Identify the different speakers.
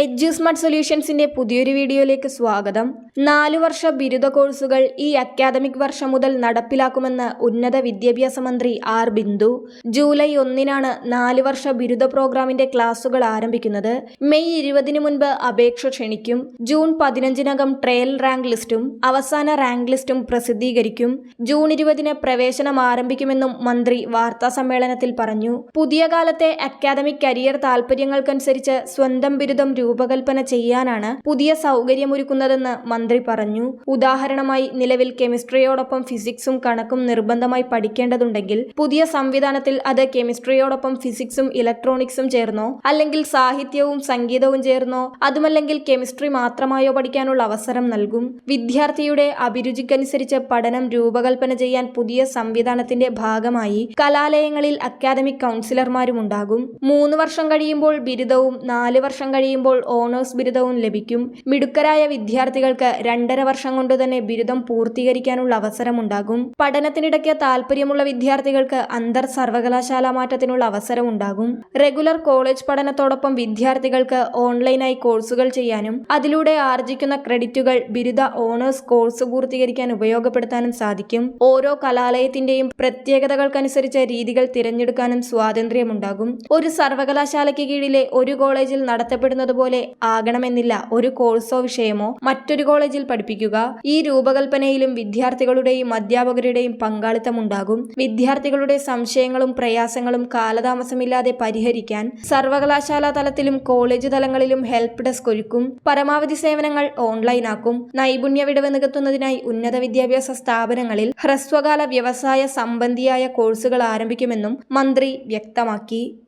Speaker 1: എഡ്യൂസ്മർട്ട് സൊല്യൂഷൻസിന്റെ പുതിയൊരു വീഡിയോയിലേക്ക് സ്വാഗതം. നാലു വർഷ ബിരുദ കോഴ്സുകൾ ഈ അക്കാദമിക് വർഷം മുതൽ നടപ്പിലാക്കുമെന്ന് ഉന്നത വിദ്യാഭ്യാസ മന്ത്രി ആർ ബിന്ദു. ജൂലൈ ഒന്നിനാണ് നാല് വർഷ ബിരുദ പ്രോഗ്രാമിന്റെ ക്ലാസുകൾ ആരംഭിക്കുന്നത്. മെയ് ഇരുപതിന് മുൻപ് അപേക്ഷ ക്ഷണിക്കും. ജൂൺ പതിനഞ്ചിനകം ട്രയൽ റാങ്ക് ലിസ്റ്റും അവസാന റാങ്ക് ലിസ്റ്റും പ്രസിദ്ധീകരിക്കും. ജൂൺ ഇരുപതിന് പ്രവേശനം ആരംഭിക്കുമെന്നും മന്ത്രി വാർത്താ സമ്മേളനത്തിൽ പറഞ്ഞു. പുതിയ കാലത്തെ അക്കാദമിക് കരിയർ താൽപര്യങ്ങൾക്കനുസരിച്ച് സ്വന്തം ബിരുദം രൂപകൽപ്പന ചെയ്യാനാണ് പുതിയ സൗകര്യമൊരുക്കുന്നതെന്ന് മന്ത്രി പറഞ്ഞു. ഉദാഹരണമായി നിലവിൽ കെമിസ്ട്രിയോടൊപ്പം ഫിസിക്സും കണക്കും നിർബന്ധമായി പഠിക്കേണ്ടതുണ്ടെങ്കിൽ പുതിയ സംവിധാനത്തിൽ അത് കെമിസ്ട്രിയോടൊപ്പം ഫിസിക്സും ഇലക്ട്രോണിക്സും ചേർന്നോ അല്ലെങ്കിൽ സാഹിത്യവും സംഗീതവും ചേർന്നോ അതുമല്ലെങ്കിൽ കെമിസ്ട്രി മാത്രമായോ പഠിക്കാനുള്ള അവസരം നൽകും. വിദ്യാർത്ഥിയുടെ അഭിരുചിക്കനുസരിച്ച് പഠനം രൂപകൽപ്പന ചെയ്യാൻ പുതിയ സംവിധാനത്തിന്റെ ഭാഗമായി കലാലയങ്ങളിൽ അക്കാദമിക് കൗൺസിലർമാരും ഉണ്ടാകും. മൂന്ന് വർഷം കഴിയുമ്പോൾ ബിരുദവും നാല് വർഷം കഴിയുമ്പോൾ ഓണേഴ്സ് ബിരുദവും ലഭിക്കും. മിടുക്കരായ വിദ്യാർത്ഥികൾക്ക് രണ്ടര വർഷം കൊണ്ട് തന്നെ ബിരുദം പൂർത്തീകരിക്കാനുള്ള അവസരമുണ്ടാകും. പഠനത്തിനിടയ്ക്ക് താല്പര്യമുള്ള വിദ്യാർത്ഥികൾക്ക് അന്തർ സർവകലാശാല മാറ്റത്തിനുള്ള അവസരമുണ്ടാകും. റെഗുലർ കോളേജ് പഠനത്തോടൊപ്പം വിദ്യാർത്ഥികൾക്ക് ഓൺലൈനായി കോഴ്സുകൾ ചെയ്യാനും അതിലൂടെ ആർജിക്കുന്ന ക്രെഡിറ്റുകൾ ബിരുദ ഓണേഴ്സ് കോഴ്സ് പൂർത്തീകരിക്കാൻ ഉപയോഗപ്പെടുത്താനും സാധിക്കും. ഓരോ കലാലയത്തിന്റെയും പ്രത്യേകതകൾക്കനുസരിച്ച് രീതികൾ തിരഞ്ഞെടുക്കാനും സ്വാതന്ത്ര്യമുണ്ടാകും. ഒരു സർവകലാശാലയ്ക്ക് കീഴിലെ ഒരു കോളേജിൽ നടത്തപ്പെടുന്നത് പോലെ ആകണമെന്നില്ല ഒരു കോഴ്സോ വിഷയമോ മറ്റൊരു കോളേജിൽ പഠിപ്പിക്കുക. ഈ രൂപകൽപ്പനയിലും വിദ്യാർത്ഥികളുടെയും അധ്യാപകരുടെയും പങ്കാളിത്തം ഉണ്ടാകും വിദ്യാർത്ഥികളുടെ സംശയങ്ങളും പ്രയാസങ്ങളും കാലതാമസമില്ലാതെ പരിഹരിക്കാൻ സർവകലാശാല തലത്തിലും കോളേജ് തലങ്ങളിലും ഹെൽപ്പ് ഡെസ്ക് ഒരുക്കും. പരമാവധി സേവനങ്ങൾ ഓൺലൈനാക്കും. നൈപുണ്യ വിടവ് നികത്തുന്നതിനായി ഉന്നത വിദ്യാഭ്യാസ സ്ഥാപനങ്ങളിൽ ഹ്രസ്വകാല വ്യവസായ സംബന്ധിയായ കോഴ്സുകൾ ആരംഭിക്കുമെന്നും മന്ത്രി വ്യക്തമാക്കി.